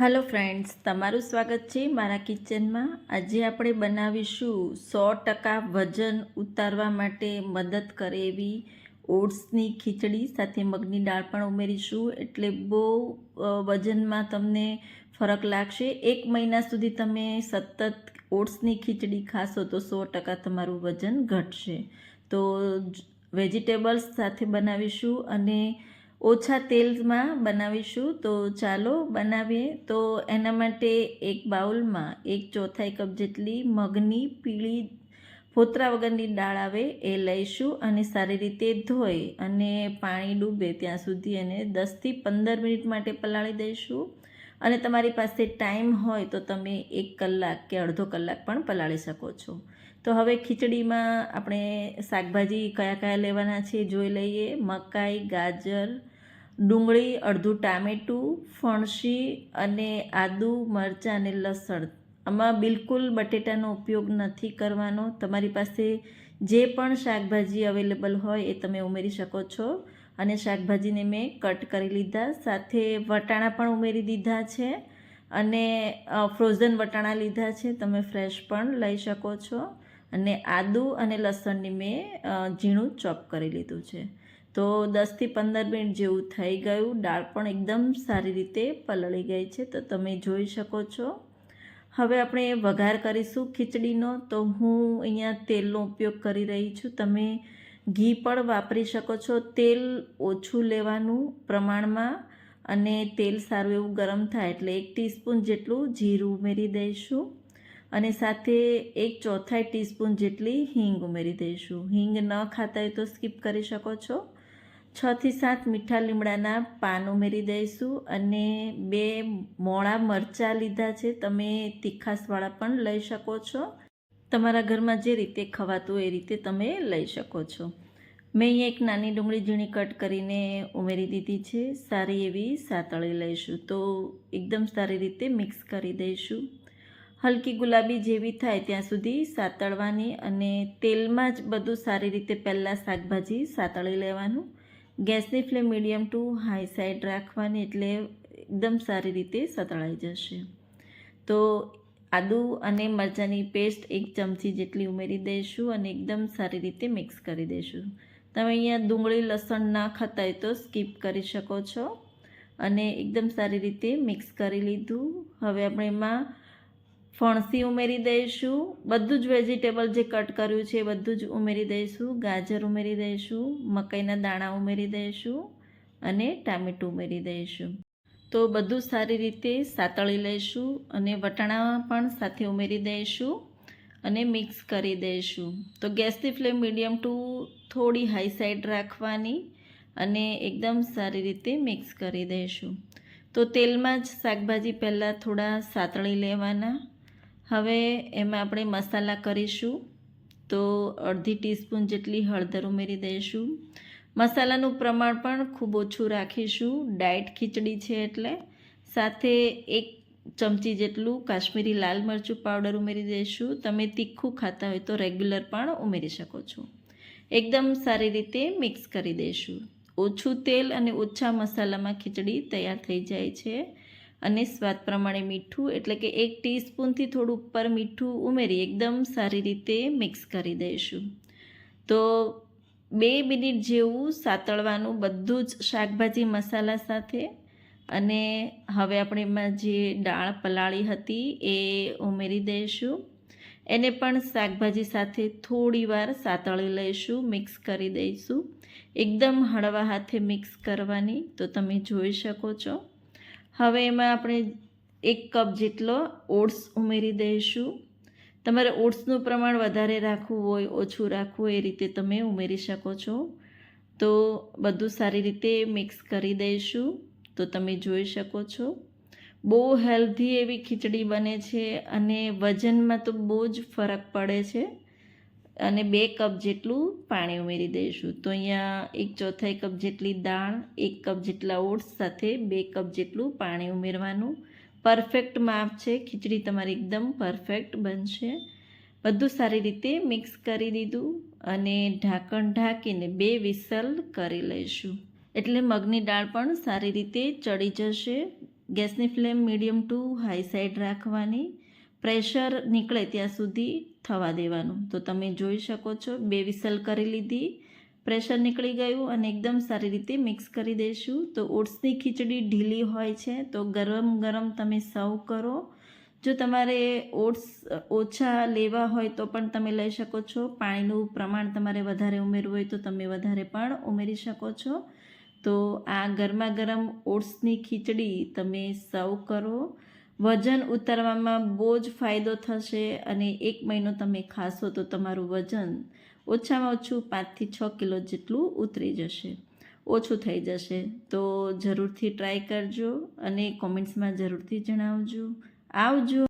Hello friends તમારું સ્વાગત છે મારા કિચનમાં. આજે આપણે બનાવીશું સો ટકા વજન ઉતારવા માટે મદદ કરે એવી ઓટ્સની ખીચડી, સાથે મગની દાળ પણ ઉમેરીશું. એટલે બહુ વજનમાં તમને ફરક લાગશે. એક મહિના સુધી તમે સતત ઓટ્સની ખીચડી ખાશો તો સો ટકા તમારું વજન ઘટશે. તો વેજીટેબલ્સ સાથે બનાવીશું અને ઓછા તેલમાં બનાવીશું. તો ચાલો બનાવીએ. તો એના માટે એક બાઉલમાં એક ચોથાઈ કપ જેટલી મગની પીળી ફોતરા વગરની દાળ આવે એ લઈશું અને સારી રીતે ધોઈ અને પાણી ડૂબે ત્યાં સુધી એને દસથી પંદર મિનિટ માટે પલાળી દઈશું. અને તમારી પાસે ટાઈમ હોય તો તમે એક કલાક કે અડધો કલાક પણ પલાળી શકો છો. તો હવે ખીચડીમાં આપણે શાકભાજી કયા કયા લેવાના છે જોઈ લઈએ. મકાઈ, ગાજર ડુંગળી, અડધું ટામેટું, ફણસી અને આદુ, મરચાં અને લસણ. આમાં બિલકુલ બટેટાનો ઉપયોગ નથી કરવાનો. તમારી પાસે જે પણ શાકભાજી અવેલેબલ હોય એ તમે ઉમેરી શકો છો. અને શાકભાજીને મેં કટ કરી લીધા. સાથે વટાણા પણ ઉમેરી દીધા છે. અને ફ્રોઝન વટાણા લીધા છે. તમે ફ્રેશ પણ લઈ શકો છો. અને આદુ અને લસણની મેં ઝીણું ચોપ કરી લીધું છે. તો દસથી પંદર મિનિટ જેવું થઈ ગયું. દાળ પણ એકદમ સારી રીતે પલળી ગઈ છે, તો તમે જોઈ શકો છો. હવે આપણે વઘાર કરીશું ખીચડીનો. તો હું અહીંયા તેલનો ઉપયોગ કરી રહી છું. તમે ઘી પણ વાપરી શકો છો. તેલ ઓછું લેવાનું પ્રમાણમાં અને તેલ સારું એવું ગરમ થાય એટલે એક ટીસ્પૂન જેટલું જીરું ઉમેરી દઈશું અને સાથે એક ચોથાઈ ટીસ્પૂન જેટલી હિંગ ઉમેરી દઈશું. હિંગ ન ખાતા હોય તો સ્કીપ કરી શકો છો. છથી સાત મીઠા લીમડાના પાન ઉમેરી દઈશું અને બે મોળા મરચાં લીધા છે. તમે તીખાસવાળા પણ લઈ શકો છો. તમારા ઘરમાં જે રીતે ખવાતું એ રીતે તમે લઈ શકો છો. મેં અહીંયા એક નાની ડુંગળી ઝીણી કટ કરીને ઉમેરી દીધી છે. સારી એવી સાતળી લઈશું તો એકદમ સારી રીતે મિક્સ કરી દઈશું. હલકી ગુલાબી જેવી થાય ત્યાં સુધી સાતળવાની અને તેલમાં જ બધું સારી રીતે પહેલાં શાકભાજી સાતળી લેવાનું. ગેસની flame medium to high side રાખવાની એટલે એકદમ સારી રીતે સતળાઈ જશે. તો આદુ અને મરચાંની પેસ્ટ એક ચમચી જેટલી ઉમેરી દઈશું અને એકદમ સારી રીતે મિક્સ કરી દઈશું. તમે અહીંયા ડુંગળી, લસણ ના ખાતા હોય તો સ્કીપ કરી શકો છો. અને એકદમ સારી રીતે મિક્સ કરી લીધું. હવે આપણે એમાં ફણસી ઉમેરી દઈશું, બધું જ વેજીટેબલ જે કટ કર્યું છે એ બધું જ ઉમેરી દઈશું, ગાજર ઉમેરી દઈશું, મકાઈના દાણા ઉમેરી દઈશું અને ટામેટું ઉમેરી દઈશું. તો બધું સારી રીતે સાતળી લઈશું અને વટાણા પણ સાથે ઉમેરી દઈશું અને મિક્સ કરી દઈશું. તો ગેસની ફ્લેમ મીડિયમ ટુ થોડી હાઈ સાઈડ રાખવાની અને એકદમ સારી રીતે મિક્સ કરી દઈશું. તો તેલમાં જ શાકભાજી પહેલાં થોડા સાતળી લેવાના. હવે એમાં આપણે મસાલા કરીશું. તો અડધી ટીસ્પૂન જેટલી હળદર ઉમેરી દઈશું. મસાલાનું પ્રમાણ પણ ખૂબ ઓછું રાખીશું. ડાયટ ખીચડી છે એટલે. સાથે એક ચમચી જેટલું કાશ્મીરી લાલ મરચું પાવડર ઉમેરી દઈશું. તમે તીખું ખાતા હોય તો રેગ્યુલર પણ ઉમેરી શકો છો. એકદમ સારી રીતે મિક્સ કરી દઈશું. ઓછું તેલ અને ઓછા મસાલામાં ખીચડી તૈયાર થઈ જાય છે. અને સ્વાદ પ્રમાણે મીઠું, એટલે કે એક ટીસ્પૂનથી થોડું ઉપર મીઠું ઉમેરી એકદમ સારી રીતે મિક્સ કરી દઈશું. તો બે મિનિટ જેવું સાતળવાનું બધું જ શાકભાજી મસાલા સાથે. અને હવે આપણે એમાં જે દાળ પલાળી હતી એ ઉમેરી દઈશું. એને પણ શાકભાજી સાથે થોડી વાર સાતળી લઈશું, મિક્સ કરી દઈશું. એકદમ હળવા હાથે મિક્સ કરવાની, તો તમે જોઈ શકો છો. હવે એમાં આપણે એક કપ જેટલો ઓટ્સ ઉમેરી દઈશું. તમારે ઓટ્સનું પ્રમાણ વધારે રાખવું હોય, ઓછું રાખવું એ રીતે તમે ઉમેરી શકો છો. તો બધું સારી રીતે મિક્સ કરી દઈશું. તો તમે જોઈ શકો છો. બહુ હેલ્ધી એવી ખીચડી બને છે અને વજનમાં તો બહુ જ ફરક પડે છે. અને બે કપ જેટલું પાણી ઉમેરી દઈશું. તો અહીંયા એક ચોથાઈ કપ જેટલી દાળ, એક કપ જેટલા ઓટ્સ સાથે બે કપ જેટલું પાણી ઉમેરવાનું. પરફેક્ટ માપ છે. ખીચડી તમારી એકદમ પરફેક્ટ બનશે. બધું સારી રીતે મિક્સ કરી દીધું અને ઢાંકણ ઢાંકીને બે વિસલ કરી લઈશું. એટલે મગની દાળ પણ સારી રીતે ચડી જશે. ગેસની flame medium to high side રાખવાની. પ્રેશર નીકળે ત્યાં સુધી થવા દેવાનું. તો તમે જોઈ શકો છો, બે વિસલ કરી લીધી, પ્રેશર નીકળી ગયું અને એકદમ સારી રીતે મિક્સ કરી દઈશું તો ઓટ્સની ખીચડી ઢીલી હોય છે, તો ગરમ ગરમ તમે સર્વ કરો. જો તમારે ઓટ્સ ઓછા લેવા હોય તો પણ તમે લઈ શકો છો. પાણીનું પ્રમાણ તમારે વધારે ઉમેરવું હોય તો તમે વધારે પણ ઉમેરી શકો છો. તો આ ગરમા ગરમ ઓટ્સની ખીચડી તમે સર્વ કરો. વજન ઉતારવામાં બહુ જ ફાયદો થશે અને એક મહિનો તમે ખાશો તો તમારું વજન ઓછામાં ઓછું પાંચથી છ કિલો જેટલું ઉતરી જશે. ઓછું થઈ જશે. તો જરૂરથી ટ્રાય કરજો અને કોમેન્ટ્સમાં જરૂરથી જણાવજો. આવજો.